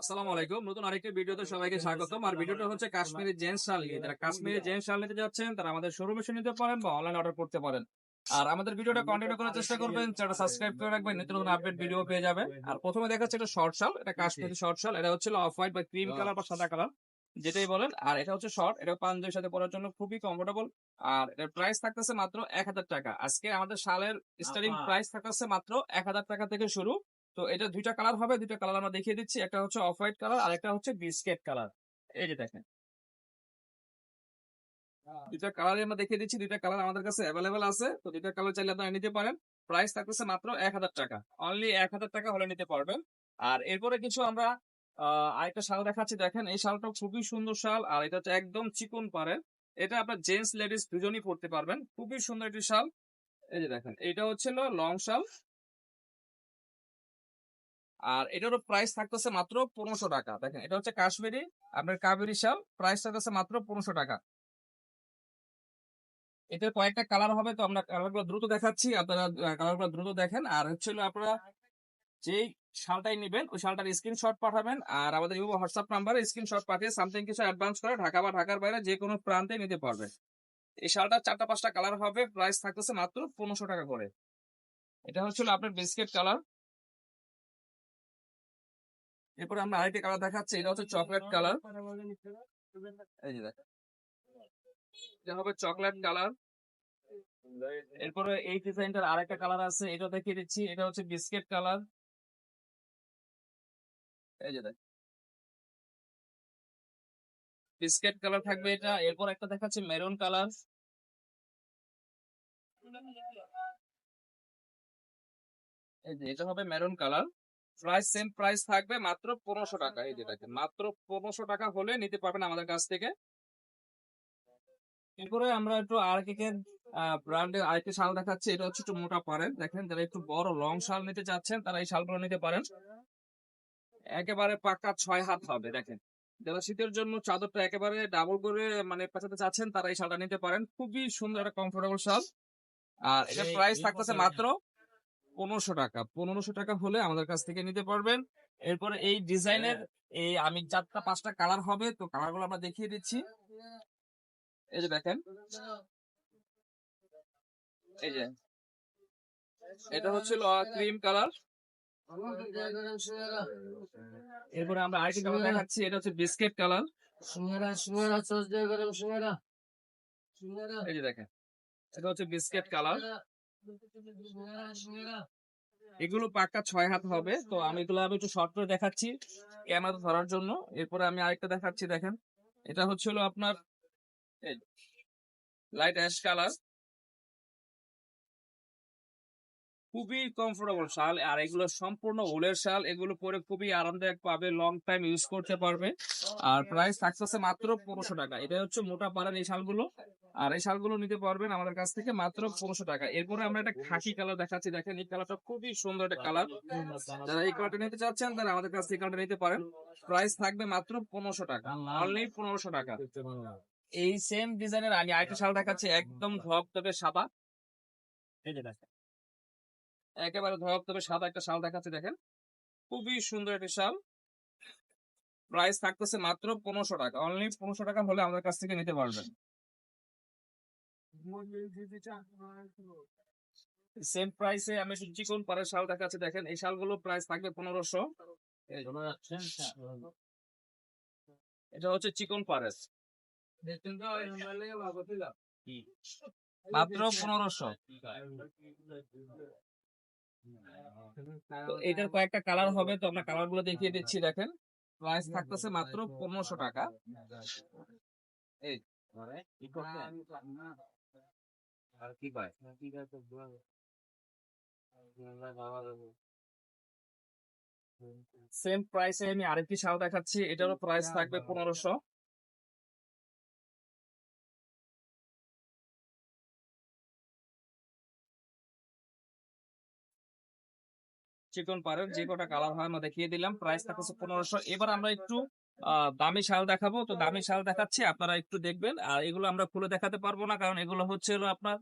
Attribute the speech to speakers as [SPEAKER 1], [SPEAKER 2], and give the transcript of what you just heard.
[SPEAKER 1] আসসালামু আলাইকুম। নতুন আরেকটি ভিডিওতে সবাইকে স্বাগতম। আর ভিডিওটা হচ্ছে কাশ্মীরি জেন্টস শাল নিয়ে। যারা কাশ্মীরি জেন্টস শাল নিতে যাচ্ছেন তারা আমাদের শোরুমে এসে নিতে পারেন বা অনলাইন অর্ডার করতে পারেন। আর আমাদের ভিডিওটা কন্টিনিউ করার চেষ্টা করবেন। চ্যানেলটা সাবস্ক্রাইব করে রাখবেন নিত্য নতুন আপডেট ভিডিও পেয়ে যাবে। আর প্রথমে দেখাচ্ছে এটা শর্ট শাল। এটা কাশ্মীরি শর্ট শাল। এটা হচ্ছে অফ হোয়াইট বা ক্রিম কালার বা সাদা কালার যেটাই বলেন। আর এটা হচ্ছে শর্ট এটা পাঞ্জাবির সাথে পরার জন্য খুবই কমফোর্টেবল আর এটার প্রাইস থাকতেছে মাত্র এক হাজার টাকা। আজকে আমাদের শালের স্টার্টিং প্রাইস থাকতেছে মাত্র এক হাজার টাকা থেকে শুরু। তো এটা দুইটা কালার হবে, দুইটা কালার আমরা দেখিয়ে দিচ্ছি। একটা হচ্ছে অফ হোয়াইট কালার আর একটা হচ্ছে বিস্কেট কালার এই যে দেখেন। দুইটা কালার আমরা দেখিয়ে দিচ্ছি, দুইটা কালার আমাদের কাছে অ্যাভেলেবেল আছে। তো দুইটা কালার চাইলে আপনারা নিতে পারেন। প্রাইস থাকতেছে মাত্র এক হাজার টাকা। অনলি এক হাজার টাকা হলে নিতে পারবেন। আর এরপরে কিছু আমরা আরেকটা শাল দেখাচ্ছি। দেখেন, এই শালটা খুবই সুন্দর শাল, আর এটা হচ্ছে একদম চিকন পারে এটা আপনার জেন্টস লেডিস দুজনই পড়তে পারবেন। খুবই সুন্দর একটি শাল। এই যে দেখেন এটা হচ্ছে লং শাল। আর এটারও প্রাইস থাকতেছে মাত্র পনেরোশো টাকা। দেখেন, এটা হচ্ছে কাশ্মীরি, আপনার কাবেরি শাল প্রাইস থাকতেছে মাত্র পনেরোশো টাকা। এটার কয়েকটা কালার হবে, তো আমরা কালারগুলো দ্রুত দেখাচ্ছি, আপনারা কালারগুলো দ্রুত দেখেন। আর হচ্ছে হলো আপনারা যেই শালটাই নেবেন, ওই শালটার স্ক্রিনশট পাঠাবেন, আর আমাদের ইউ হোয়াটসঅ্যাপ নাম্বারে স্ক্রিনশট পাঠিয়ে সামথিং কিছু অ্যাডভান্স করে ঢাকা বা ঢাকার বাইরে যে কোনো প্রান্তে নিতে পারবে। এই শালটার চারটা পাঁচটা কালার হবে প্রাইস থাকতেছে মাত্র পনেরোশো টাকা করে। এটা হচ্ছিল আপনার বিস্কিট কালার এরপরে আমরা আরেকটি কালার দেখাচ্ছি, এটা হচ্ছে চকলেট কালার এই যে দেখেন এটা হবে চকলেট কালার এরপরে এই ডিজাইনটার আরেকটা কালার আছে, এটা দেখিয়ে দিচ্ছি, এটা হচ্ছে বিস্কিট কালার এই যে দেখেন বিস্কিট কালার থাকবে এটা। এরপর একটা দেখাচ্ছে মেরুন কালার এই যে, এটা হবে maroon colour price same price থাকবে মাত্র পনেরোশো টাকা এই যে দেখেন। মাত্র পনেরোশো টাকা হলে নিতে পারবেন আমাদের কাছ থেকে। এরপরে আমরা একটু আর আর্কিকের ব্র্যান্ডের আরেকটি শাল দেখাচ্ছি এটা হচ্ছে একটু মোটা পারেন দেখেন যারা একটু বড় লং শাল নিতে চাচ্ছেন তারা এই শালগুলো নিতে পারেন। একেবারে পাকা ছয় হাত হবে দেখেন। যারা শীতের জন্য চাদরটা একেবারে ডাবল করে মানে পেঁচাতে চাচ্ছেন তারা এই শালটা নিতে পারেন। খুবই সুন্দর একটা কমফোর্টেবল শাল। আর এটা প্রাইস থাকতেছে মাত্র পনেরোশো টাকা। পনেরোশো টাকা হলে আমাদের কাছ থেকে নিতে পারবেন। এরপরে এই ডিজাইনের এই আমি চারটা, পাঁচটা কালার হবে, তো কালারগুলো আমরা দেখিয়ে দিচ্ছি। এই যে দেখেন। এই যে। এটা হচ্ছিল ক্রিম কালার। এরপরে আমরা আরেকটি কালার দেখাচ্ছি, এটা হচ্ছে বিস্কিট কালার।
[SPEAKER 2] সিঙ্গারা সিঙ্গারা সস
[SPEAKER 1] এই যে দেখেন, এটা হচ্ছে বিস্কিট কালার। এগুলো পাক্কা ছয় হাত হবে। তো আমি এগুলো আমি একটু শর্ট করে দেখাচ্ছি ক্যামেরা ধরার জন্য। এরপরে আমি আরেকটা দেখাচ্ছি, দেখেন। এটা হচ্ছিল আপনার লাইট অ্যাশ কালার খুবই কমফোর্টেবল শাল আর এগুলো সম্পূর্ণ উলের শাল। এগুলো পরে খুবই আরামদায়ক পাবে লং টাইম ইউজ করতে পারবে। আর প্রাইস থাকতেছে মাত্র পনেরোশো টাকা। এটা হচ্ছে মোটা পাড়ার এই শালগুলো। আর এই শালগুলো নিতে পারবেন আমাদের কাছ থেকে মাত্র পনেরোশো টাকা। এরপরে আমরা একটা খাকি কালার দেখাচ্ছি। দেখেন এই কালারটা খুবই সুন্দর একটা কালার যারা এই কালারটা নিতে চাচ্ছেন তারা আমাদের কাছ থেকে কালারটা নিতে পারেন। প্রাইস থাকবে মাত্র পনেরোশো টাকা। অনলি পনেরোশো টাকা। এই সেম ডিজাইনের আমি আরেকটা শাল দেখাচ্ছি একদম ধপধপে সাদা। এই যে দেখেন। একেবারে ধপধপে সাদা একটা শাল দেখাচ্ছি, দেখেন। খুবই সুন্দর একটি শাল। প্রাইস থাকতেছে মাত্র পনেরোশো টাকা। অনলি পনেরোশো টাকা হলে আমাদের কাছ থেকে নিতে পারবেন। সেম প্রাইসে আমি একটু চিকন পাড়ের শাল দেখাচ্ছি, দেখেন। এই শালগুলো প্রাইস থাকবে পনেরোশো। এটা হচ্ছে চিকন পারেস মাত্র পনেরোশো। এটার কয়েকটা কালার হবে, তো আমরা কালারগুলো দেখিয়ে দিচ্ছি, দেখেন। প্রাইস থাকতেছে মাত্র পনেরোশো টাকা। সেম প্রাইসে আমি আরেকটি শাল দেখাচ্ছি, এটারও প্রাইস থাকবে পনেরোশো। চিকন পারের যে কটা কালার হয়, আমরা দেখিয়ে দিলাম। প্রাইস থাকছে পনেরোশো। এবার আমরা একটু দামি শাল দেখাবো। তো দামি শাল দেখাচ্ছি, আপনারা একটু দেখবেন। আর এগুলো আমরা খুলে দেখাতে পারব না, কারণ এগুলো হচ্ছে আপনার